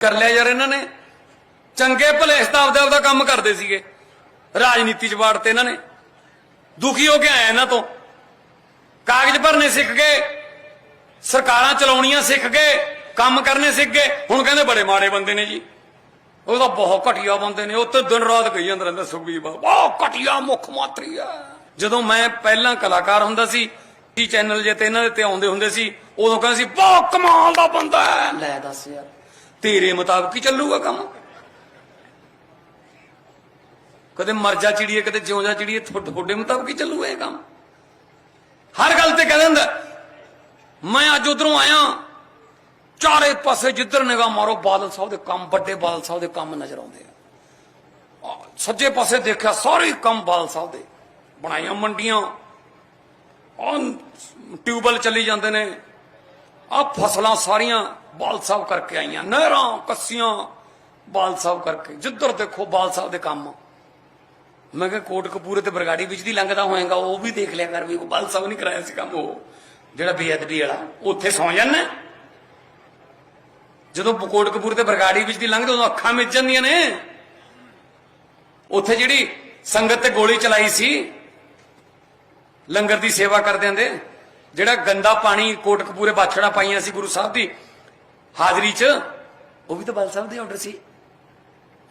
ਕਰ ਲਿਆ ਯਾਰ ਇਹਨਾਂ ਨੇ। ਚੰਗੇ ਭਲੇ ਦਾ ਆਪਦਾ ਕੰਮ ਕਰਦੇ ਸੀਗੇ। ਰਾਜਨੀਤੀ ਚ ਵਾੜ ਤੇ ਇਹਨਾਂ ਨੇ। ਦੁਖੀ ਹੋ ਕੇ ਆਇਆ ਇਹਨਾਂ ਤੋਂ। ਕਾਗਜ਼ ਭਰਨੇ ਸਿੱਖ ਗਏ। ਸਰਕਾਰਾਂ ਚਲਾਉਣੀਆਂ ਸਿੱਖ ਗਏ। ਕੰਮ ਕਰਨੇ ਸਿੱਖ ਗਏ। ਹੁਣ ਕਹਿੰਦੇ ਬੜੇ ਮਾੜੇ ਬੰਦੇ ਨੇ ਜੀ। ਉਹ ਤਾਂ ਬਹੁਤ ਘਟੀਆ ਬੰਦੇ ਨੇ। ਉਹ ਤੇ ਦਿਨ ਰਾਤ ਕਹੀ ਜਾਂਦੇ ਰਹਿੰਦੇ, ਸੁਖਬੀਰ ਬਾਬਾ, ਬਹੁਤ ਘਟੀਆ ਮੁੱਖ ਮੰਤਰੀ ਆ। ਜਦੋਂ ਮੈਂ ਪਹਿਲਾਂ ਕਲਾਕਾਰ ਹੁੰਦਾ ਸੀ ਟੀ ਚੈਨਲ ਜੇ ਤੇ ਇਹਨਾਂ ਦੇ ਤੇ ਆਉਂਦੇ ਹੁੰਦੇ ਸੀ, ਉਦੋਂ ਕਹਿੰਦੇ ਸੀ, ਬਹੁਤ ਕਮਾਲ ਦਾ ਬੰਦਾ ਹੈ। ਲੈ ਦੱਸ ਯਾਰ। ਤੇਰੇ ਮੁਤਾਬਕ ਹੀ ਚੱਲੂਗਾ ਕੰਮ। ਕਦੇ ਮਰ ਜਾ ਚਿੜੀਏ, ਕਦੇ ਜਿਉਂ ਜਾ ਚਿੜੀਏ ਤੁਹਾਡੇ ਮੁਤਾਬਕ ਹੀ ਚੱਲੂਗਾ ਇਹ ਕੰਮ। ਹਰ ਗੱਲ ਤੇ ਕਹਿੰਦਾ ਹੁੰਦਾ ਮੈਂ ਅੱਜ ਉਧਰੋਂ ਆਇਆ, ਚਾਰੇ ਪਾਸੇ ਜਿੱਧਰ ਨਿਗਾਹ ਮਾਰੋ, ਬਾਦਲ ਸਾਹਿਬ ਦੇ ਕੰਮ, ਵੱਡੇ ਬਾਦਲ ਸਾਹਿਬ ਦੇ ਕੰਮ ਨਜ਼ਰ ਆਉਂਦੇ ਆ। ਸੱਜੇ ਪਾਸੇ ਦੇਖਿਆ ਸਾਰੇ ਕੰਮ ਬਾਦਲ ਸਾਹਿਬ ਦੇ। ਬਣਾਈਆਂ ਮੰਡੀਆਂ, ਆ ਟਿਊਬਲ ਚੱਲੀ ਜਾਂਦੇ ਨੇ। ਆ ਫਸਲਾਂ ਸਾਰੀਆਂ ਬਾਲ ਸਾਹਿਬ ਕਰਕੇ ਆਈਆਂ, ਨਹਿਰਾਂ, ਕੱਸੀਆਂ ਬਾਲ ਸਾਹਿਬ ਕਰਕੇ। ਜਿੱਧਰ ਦੇਖੋ ਬਾਲ ਸਾਹਿਬ ਦੇ ਕੰਮ। ਮੈਂ ਕਿਹਾ ਕੋਟ ਕਪੂਰੇ ਤੇ ਬਰਗਾੜੀ ਵਿੱਚ ਦੀ ਲੰਘਦਾ ਹੋਏਗਾ, ਉਹ ਵੀ ਦੇਖ ਲਿਆ ਕਰ ਵੀ ਉਹ ਬਾਲ ਸਾਹਿਬ ਨਹੀਂ ਕਰਾਇਆ ਸੀ ਕੰਮ ਉਹ, ਜਿਹੜਾ ਬੇਅਦਬੀ ਵਾਲਾ ਉੱਥੇ ਸੌ ਜਾਂਦਾ। ਜਦੋਂ ਕੋਟ ਕਪੂਰ ਤੇ ਬਰਗਾੜੀ ਵਿੱਚ ਦੀ ਲੰਘਦੇ, ਉਦੋਂ ਅੱਖਾਂ ਮਿਚ ਜਾਂਦੀਆਂ ਨੇ। ਉੱਥੇ ਜਿਹੜੀ ਸੰਗਤ ਤੇ ਗੋਲੀ ਚਲਾਈ ਸੀ, ਲੰਗਰ ਦੀ ਸੇਵਾ ਕਰਦਿਆਂ ਦੇ ਜਿਹੜਾ ਗੰਦਾ ਪਾਣੀ ਕੋਟਕਪੂਰੇ ਬਾਛੜਾ ਪਾਈਆਂ ਸੀ ਗੁਰੂ ਸਾਹਿਬ ਦੀ ਹਾਜ਼ਰੀ 'ਚ, ਉਹ ਵੀ ਤਾਂ ਬਾਲ ਸਾਹਿਬ ਦੇ ਆਰਡਰ ਸੀ।